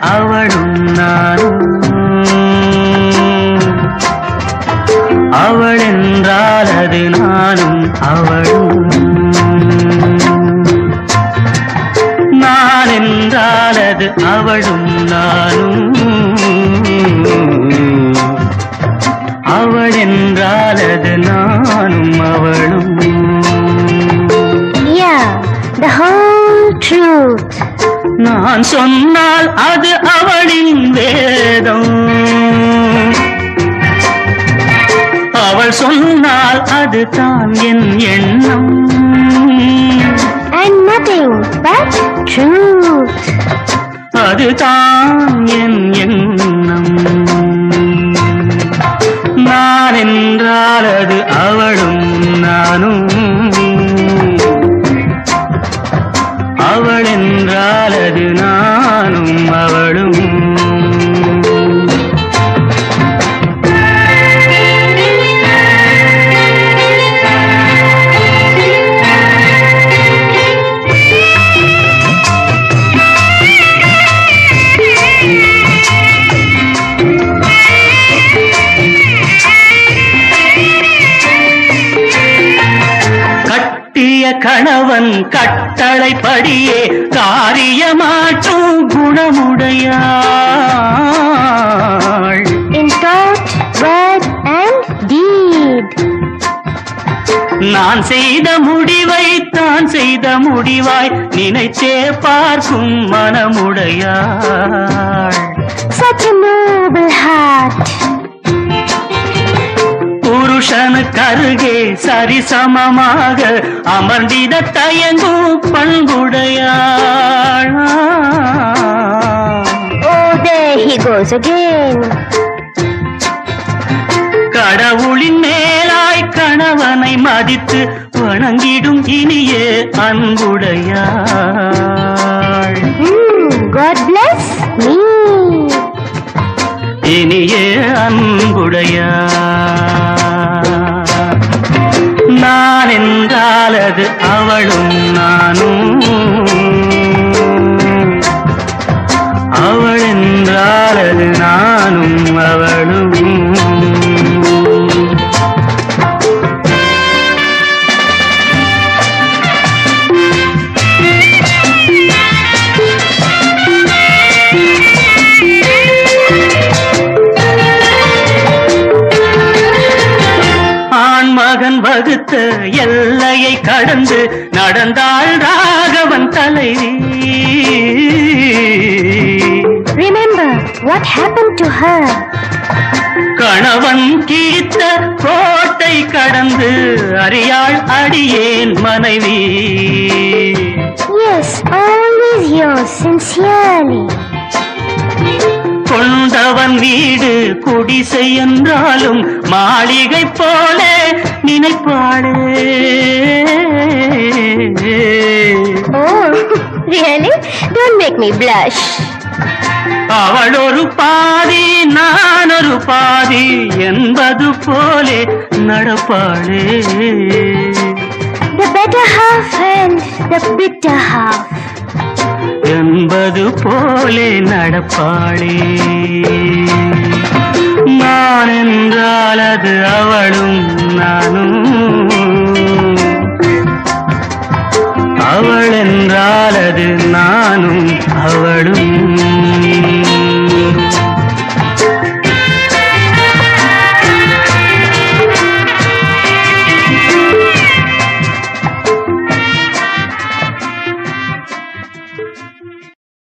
அவளும் நானும். அவள் என்றால் அது நானும் அவளும். நான் என்றால் அது அவளும் நானும். அவள் என்றால் அது நானும் அவளும். Yeah, the whole truth. நான் சொன்னால் அது அவளின் வேதம். அவள் சொன்னால் அது தான் என் எண்ணம். And nothing but truth. அதுதான் என் எண்ணம். நான் என்றால் அது அவளும். கணவன் கட்டளைப்படியே காரியமாற்றும் குணமுடையாள் In thought, word, and deed. நான் செய்த முடிவை தான் செய்த முடிவாய் நினைச்சே பார்க்கும் மனமுடையாள் Such a noble heart. அருகே சரிசமமாக அமர்ந்திட தயங்கும் பண்புடையாள். கடவுளின் மேலாய் கணவனை மதித்து வணங்கிடும் இனிய அன்புடையாள். இனிய அன்புடையாள் நான் என்றால் அது அவளும் நானும். அவள் என்றால் அது நானும் அவளும். மகன் வகுத்த எல்லையை கடந்து நடந்தாள் ராகவன் தலைவி Remember what happened to her. கணவன் கீத்த கோட்டை கடந்து அறியாள் அடியேன் மனைவி Yes, always yours sincerely. வீடு குடிசை என்றாலும் மாளிகை போல Oh, blush. அவள் ஒரு பாதி நான் ஒரு பாதி என்பது போலே நடப்பாளே The better half and the bitter half. போலே நடப்பாளே. நான் என்றால் அது அவளும் நானும். அவள் என்றால் அது நானும். அவள்